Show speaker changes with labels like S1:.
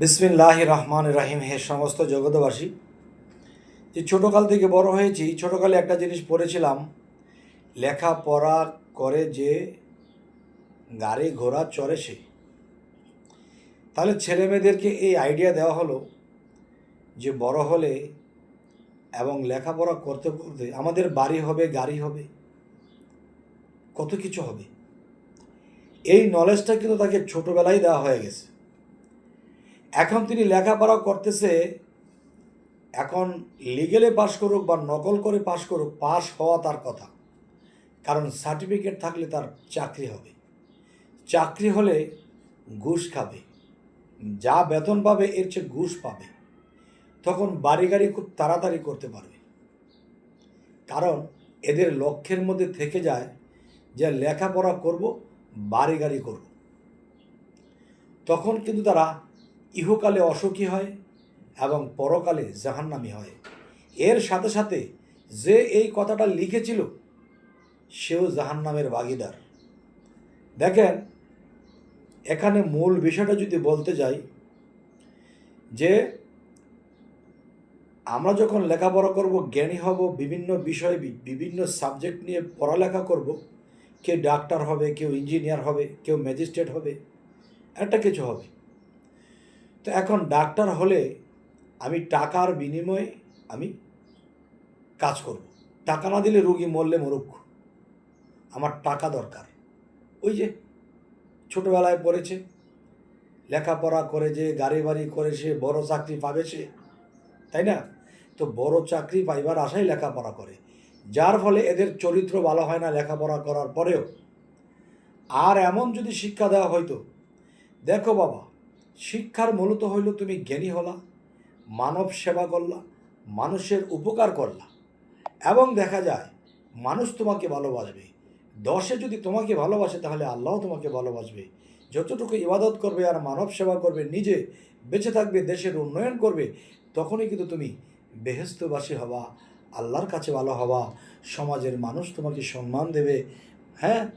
S1: বিসমিল্লাহ রহমান রাহিম হে সমস্ত জগতবাসী যে ছোটোকাল থেকে বড় হয়েছি ছোটোকালে একটা জিনিস পড়েছিলাম। লেখাপড়া করে যে গাড়ি ঘোড়া চড়ে সে। তাহলে ছেলে মেয়েদেরকে এই আইডিয়া দেওয়া হলো যে, বড় হলে এবং লেখাপড়া করতে করতে আমাদের বাড়ি হবে, গাড়ি হবে, কত কিছু হবে। এই নলেজটা কিন্তু তাকে ছোটোবেলায় দেওয়া হয়ে গেছে। এখন তিনি লেখাপড়া করতেছে, এখন লিগেলে পাশ করুক বা নকল করে পাশ করুক পাশ হওয়া তার কথা। কারণ সার্টিফিকেট থাকলে তার চাকরি হবে। চাকরি হলে ঘুষ খাবে। যা বেতন পাবে, এর চেয়ে ঘুষ পাবে। তখন বাড়ি গাড়ি খুব তাড়াতাড়ি করতে পারবে। কারণ এদের লক্ষ্যের মধ্যে থেকে যায় যে লেখাপড়া করব বাড়ি গাড়ি করব। তখন কিন্তু তারা ইহকালে অসুখী হয় এবং পরকালে জাহান্নামি হয়। এর সাথে সাথে যে এই কথাটা লিখেছিল, সেও জাহান্নামের ভাগিদার। দেখেন, এখানে মূল বিষয়টা যদি বলতে যাই, যে আমরা যখন লেখাপড়া করব, জ্ঞানী হব, বিভিন্ন বিষয়ে বিভিন্ন সাবজেক্ট নিয়ে পড়ালেখা করব, কেউ ডাক্তার হবে, কেউ ইঞ্জিনিয়ার হবে, কেউ ম্যাজিস্ট্রেট হবে, একটা কিছু হবে। তো এখন ডাক্তার হলে আমি টাকার বিনিময়ে আমি কাজ করব। টাকা না দিলে রুগী মরলে মরুক। আমার টাকা দরকার। ওই যে ছোটোবেলায় পড়েছে, লেখাপড়া করে যে গাড়ি বাড়ি করে সে, বড় চাকরি পাবে সে, তাই না? তো বড় চাকরি পাইবার আশাই লেখাপড়া করে। যার ফলে এদের চরিত্র ভালো হয় না লেখাপড়া করার পরেও। আর এমন যদি শিক্ষা দেওয়া হয়তো, দেখো বাবা শিক্ষার মূলত হইল তুমি জ্ঞানী হলা, মানব সেবা করলা, মানুষের উপকার করলা। এবং দেখা যায়, মানুষ তোমাকে ভালোবাসবে। দশে যদি তোমাকে ভালোবাসে, তাহলে আল্লাহ তোমাকে ভালোবাসবে। যতটুকু ইবাদত করবে আর মানব সেবা করবে, নিজে বেঁচে থাকবে, দেশের উন্নয়ন করবে, তখনই কিন্তু তুমি বেহেস্তবাসী হবা, আল্লাহর কাছে ভালো হবা, সমাজের মানুষ তোমাকে সম্মান দেবে। হ্যাঁ?